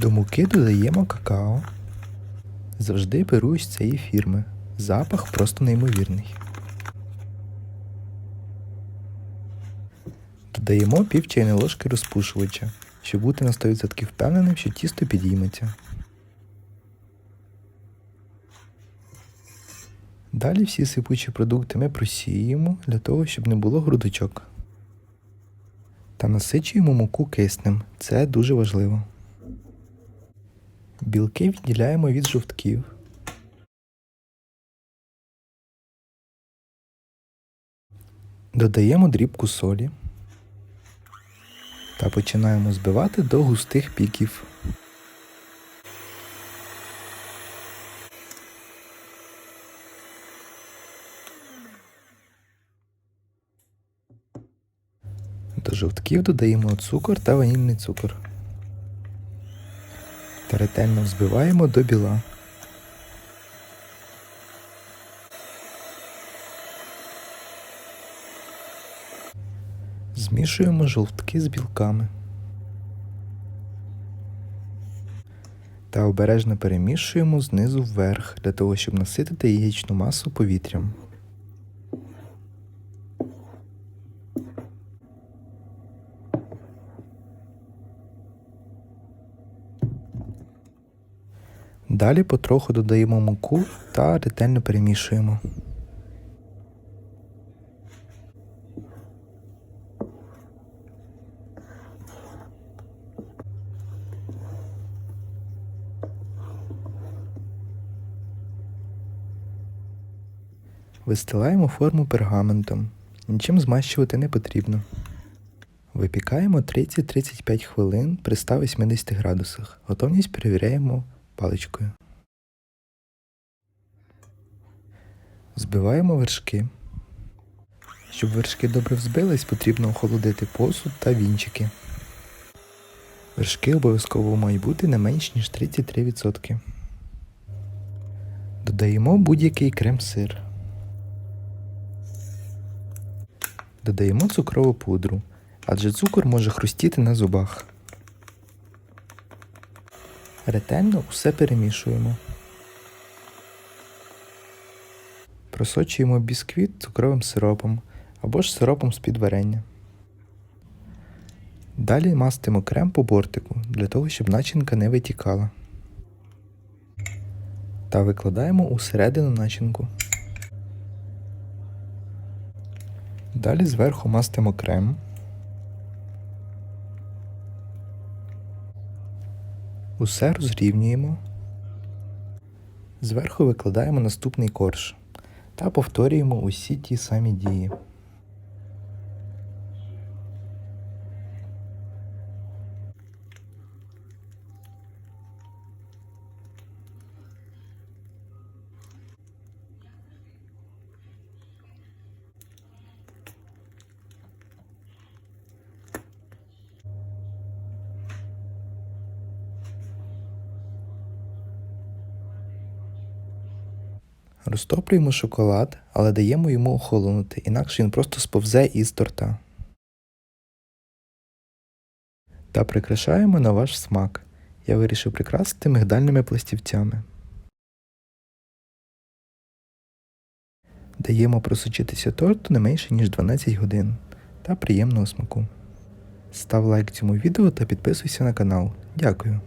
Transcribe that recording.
До муки додаємо какао. Завжди беру з цієї фірми. Запах просто неймовірний. Додаємо пів чайної ложки розпушувача, щоб бути на 100% впевненим, що тісто підійметься. Далі всі сипучі продукти ми просіюємо для того, щоб не було грудочок. Та насичуємо муку киснем. Це дуже важливо. Білки відділяємо від жовтків. Додаємо дрібку солі та починаємо збивати до густих піків. До жовтків додаємо цукор та ванільний цукор. Та ретельно взбиваємо до біла. Змішуємо жовтки з білками. Та обережно перемішуємо знизу вверх для того, щоб наситити яєчну масу повітрям. Далі потроху додаємо муку та ретельно перемішуємо. Вистилаємо форму пергаментом. Нічим змащувати не потрібно. Випікаємо 30-35 хвилин при 180 градусах. Готовність перевіряємо паличкою. Збиваємо вершки. Щоб вершки добре взбились, потрібно охолодити посуд та вінчики. Вершки обов'язково мають бути не менш ніж 33%. Додаємо будь-який крем-сир. Додаємо цукрову пудру, адже цукор може хрустіти на зубах. Ретельно усе перемішуємо. Просочуємо бісквіт цукровим сиропом або ж сиропом з-під варення. Далі мастимо крем по бортику для того, щоб начинка не витікала. Та викладаємо усередину начинку. Далі зверху мастимо крем. Усе розрівнюємо. Зверху викладаємо наступний корж та повторюємо усі ті самі дії. Розтоплюємо шоколад, але даємо йому охолонути, інакше він просто сповзе із торта. Та прикрашаємо на ваш смак. Я вирішив прикрасити мигдальними пластівцями. Даємо просочитися торту не менше, ніж 12 годин та приємного смаку. Став лайк цьому відео та підписуйся на канал. Дякую.